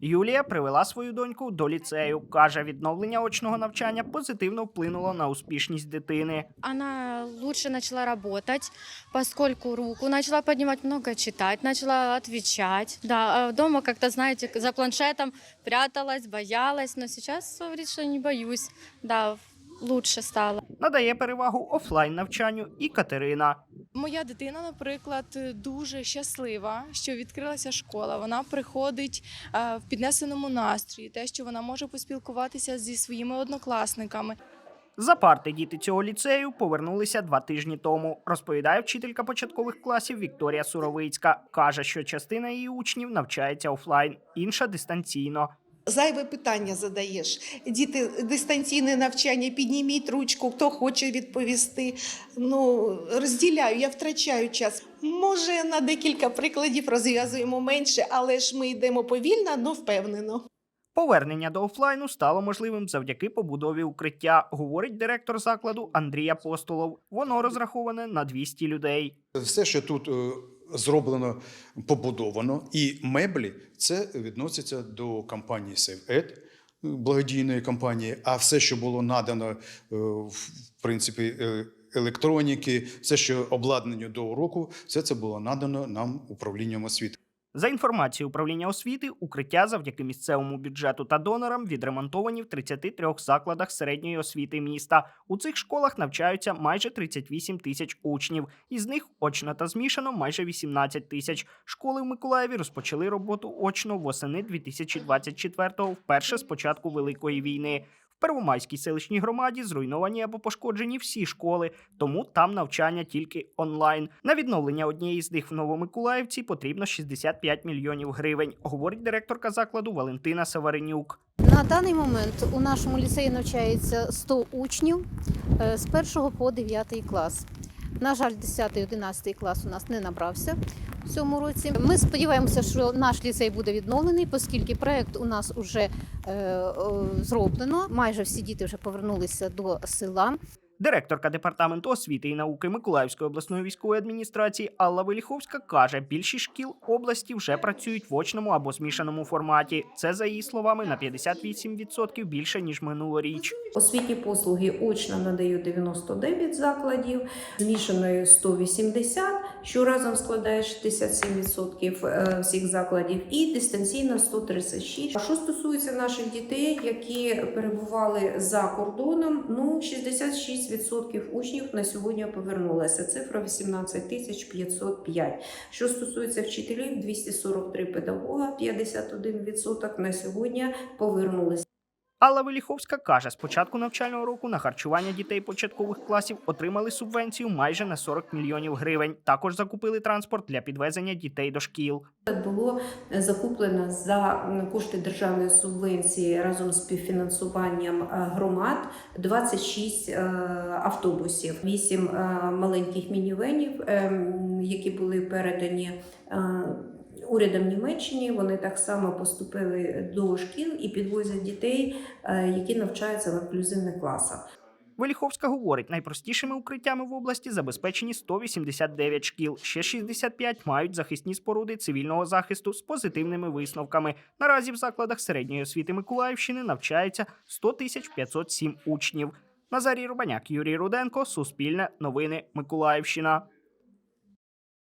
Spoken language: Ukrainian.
Юлія привела свою доньку до ліцею. каже, відновлення очного навчання позитивно вплинуло на успішність дитини. Вона краще почала працювати, поскольку руку почала піднімати, много читати, почала відповідати. Да, вдома, дома как-то, знаєте, за планшетом пряталась, боялась, але зараз говорит, що не боюсь. Да, лучше стало. Надає перевагу офлайн навчанню і Катерина. Моя дитина, наприклад, дуже щаслива, що відкрилася школа. Вона приходить е, в піднесеному настрої, те, що вона може поспілкуватися зі своїми однокласниками. За парти діти цього ліцею повернулися два тижні тому. Розповідає вчителька початкових класів Вікторія Суровицька. каже, що частина її учнів навчається офлайн, інша дистанційно. Зайве питання задаєш. Діти, дистанційне навчання, підніміть ручку, хто хоче відповісти. Ну, розділяю, я втрачаю час. Може, на декілька прикладів розв'язуємо менше, але ж ми йдемо повільно, але впевнено. Повернення до офлайну стало можливим завдяки побудові укриття, говорить директор закладу Андрій Апостолов. Воно розраховане на 200 людей. Все, що тут е, зроблено, побудовано, і меблі, це відноситься до компанії SaveEd, благодійної компанії. А все, що було надано, е, в принципі, е, електроніки, все, що обладнання до уроку, все це було надано нам управлінням освіти. За інформацією управління освіти, укриття завдяки місцевому бюджету та донорам відремонтовані в 33 закладах середньої освіти міста. У цих школах навчаються майже 38 тисяч учнів, із них очно та змішано майже 18 тисяч. Школи в Миколаєві розпочали роботу очно восени 2024-го, вперше з початку великої війни. Первомайській селищній громаді зруйновані або пошкоджені всі школи, тому там навчання тільки онлайн. На відновлення однієї з них в Новомиколаївці потрібно 65 мільйонів гривень, говорить директорка закладу Валентина Саваренюк. На даний момент у нашому ліцеї навчається 100 учнів е, з 1 по 9 клас. На жаль, 10-11 клас у нас не набрався цьому році. Ми сподіваємося, що наш ліцей буде відновлений, оскільки проект у нас вже е, зроблено. Майже всі діти вже повернулися до села. Директорка департаменту освіти і науки Миколаївської обласної військової адміністрації Алла Веліховська каже, більшість шкіл області вже працюють в очному або змішаному форматі. Це за її словами на 58% більше ніж минулоріч. Освітні послуги очно надають 99 закладів, змішаною 180, що разом складає 67% е, всіх закладів, і дистанційно 136. А що стосується наших дітей, які перебували за кордоном, ну 66% учнів на сьогодні повернулася. Цифра 18 тисяч 505. Що стосується вчителів, 243 педагога, 51% на сьогодні повернулися. Алла Веліховська каже, з початку навчального року на харчування дітей початкових класів отримали субвенцію майже на 40 мільйонів гривень. Також закупили транспорт для підвезення дітей до шкіл. Було закуплено за кошти державної субвенції разом з співфінансуванням е, громад 26 е, автобусів, 8 е, маленьких мінівенів, ем, які були передані. Урядом Німеччини вони так само поступили до шкіл і підвозять дітей, е, які навчаються в інклюзивних класах. Веліховська говорить, найпростішими укриттями в області забезпечені 189 шкіл. Ще 65 мають захисні споруди цивільного захисту з позитивними висновками. Наразі в закладах середньої освіти Миколаївщини навчається 100 тисяч 507 учнів. Назарій Рубаняк, Юрій Руденко, Суспільне, Новини Миколаївщина.